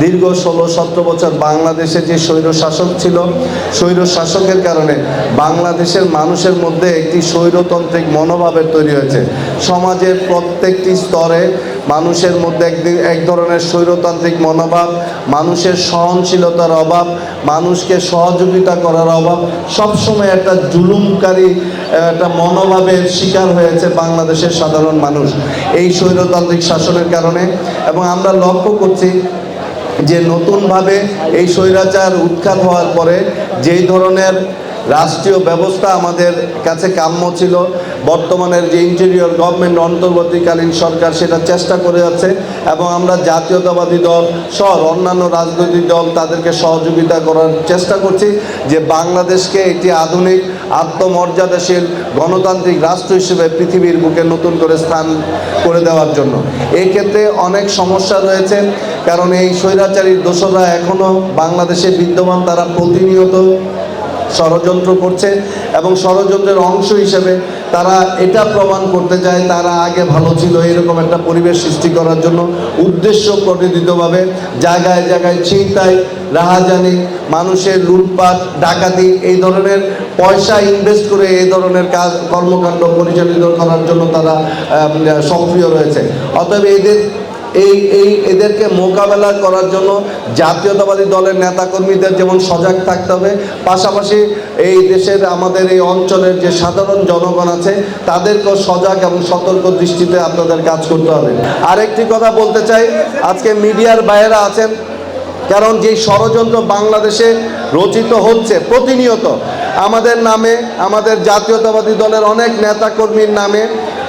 দীর্ঘ ষোলো সতেরো বছর বাংলাদেশে যে স্বৈর শাসক ছিল স্বৈর শাসকের কারণে বাংলাদেশের মানুষের মধ্যে একটি স্বৈরতান্ত্রিক মনোভাবের তৈরি হয়েছে। সমাজের প্রত্যেকটি স্তরে মানুষের মধ্যে একদিন, এক ধরনের স্বৈরতান্ত্রিক মনোভাব, মানুষের সহনশীলতার অভাব, মানুষকে সহযোগিতা করার অভাব, সবসময় একটা জুলুমকারী, একটা মনোভাবের শিকার হয়েছে বাংলাদেশের সাধারণ মানুষ। এই স্বৈরতান্ত্রিক শাসনের কারণে এবং আমরা লক্ষ্য করছি যে নতুনভাবে এই স্বৈরাচার উৎখাত হওয়ার পরে যেই ধরনের রাষ্ট্রীয় ব্যবস্থা আমাদের কাছে কাম্য ছিল বর্তমানের যে ইন্টেরিয়র গভর্নমেন্ট অন্তর্বর্তীকালীন সরকার সেটা চেষ্টা করে যাচ্ছে এবং আমরা জাতীয়তাবাদী দল সহ অন্যান্য রাজনৈতিক দল তাদেরকে সহযোগিতা করার চেষ্টা করছি যে বাংলাদেশকে একটি আধুনিক, আত্মমর্যাদাশীল, গণতান্ত্রিক রাষ্ট্র হিসেবে পৃথিবীর বুকে নতুন করে স্থান করে দেওয়ার জন্য। এক্ষেত্রে অনেক সমস্যা রয়েছে, কারণ এই স্বৈরাচারীর দোষরা এখনও বাংলাদেশে বিদ্যমান, তারা প্রতিনিয়ত ষড়যন্ত্র করছে এবং ষড়যন্ত্রের অংশ হিসেবে তারা এটা প্রমাণ করতে চায়, তারা আগে ভালো ছিল, এরকম একটা পরিবেশ সৃষ্টি করার জন্য উদ্দেশ্য প্রণোদিতভাবে জায়গায় জায়গায় ছিনতাই, রাহাজানি, মানুষের লুটপাট, ডাকাতি, এই ধরনের পয়সা ইনভেস্ট করে এই ধরনের কাজ, কর্মকাণ্ড পরিচালিত করার জন্য তারা সক্রিয় রয়েছে। অতএব এদের এই এই এদেরকে মোকাবেলা করার জন্য জাতীয়তাবাদী দলের নেতাকর্মীদের যেমন সজাগ থাকতে হবে, পাশাপাশি এই দেশের আমাদের এই অঞ্চলের যে সাধারণ জনগণ আছে, তাদেরকেও সজাগ এবং সতর্ক দৃষ্টিতে আপনাদের কাজ করতে হবে। আরেকটি কথা বলতে চাই, আজকে মিডিয়ার বাইরে আছেন, কারণ যেই ষড়যন্ত্র বাংলাদেশে রচিত হচ্ছে, প্রতিনিয়ত, আমাদের নামে, আমাদের জাতীয়তাবাদী দলের অনেক নেতাকর্মীর নামে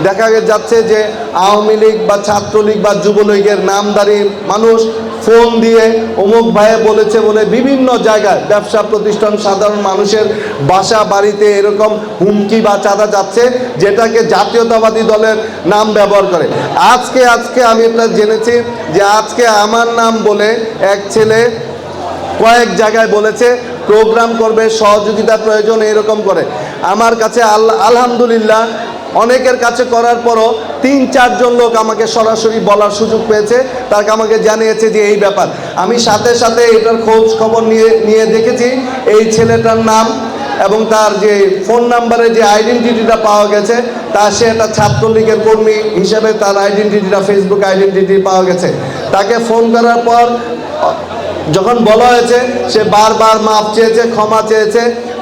দেখা যাচ্ছে যে আওয়ামী লীগ বা ছাত্রলীগ বা যুবলীগের নামদারি মানুষ ফোন দিয়ে অমুক ভাইয়ে বলেছে বলে বিভিন্ন জায়গায় ব্যবসা প্রতিষ্ঠান, সাধারণ মানুষের বাসা, বাড়িতে এরকম হুমকি বা চাঁদা যাচ্ছে যেটাকে জাতীয়তাবাদী দলের নাম ব্যবহার করে। আজকে আজকে আমি এটা জেনেছি যে আজকে আমার নাম বলে এক ছেলে কয়েক জায়গায় বলেছে, প্রোগ্রাম করবে সহযোগিতা প্রয়োজন এরকম করে। আমার কাছে আল্লাহ আলহামদুলিল্লাহ অনেকের কাছে করার পরও তিন, চারজন লোক আমাকে সরাসরি বলার সুযোগ পেয়েছে। তাকে আমাকে জানিয়েছে যে এই ব্যাপার। আমি সাথে সাথে এটার খোঁজ খবর নিয়ে নিয়ে দেখেছি। এই ছেলেটার নাম এবং তার যে ফোন নাম্বারে যে আইডেন্টিটিটা পাওয়া গেছে, তা সে একটা ছাত্রলীগের কর্মী হিসেবে তার আইডেন্টিটিটা ফেসবুক আইডেন্টিটি পাওয়া গেছে। তাকে ফোন করার পর, যখন বলা হয়েছে, সে বারবার মাপ চেয়েছে, ক্ষমা চেয়েছে।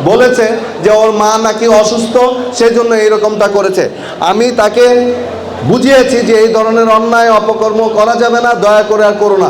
বলেছে যে ওর মা নাকি অসুস্থ, সেজন্য এইরকমটা করেছে। আমি তাকে বুঝিয়েছি যে এই ধরনের অন্যায়, অপকর্ম করা যাবে না, দয়া করে আর করো না।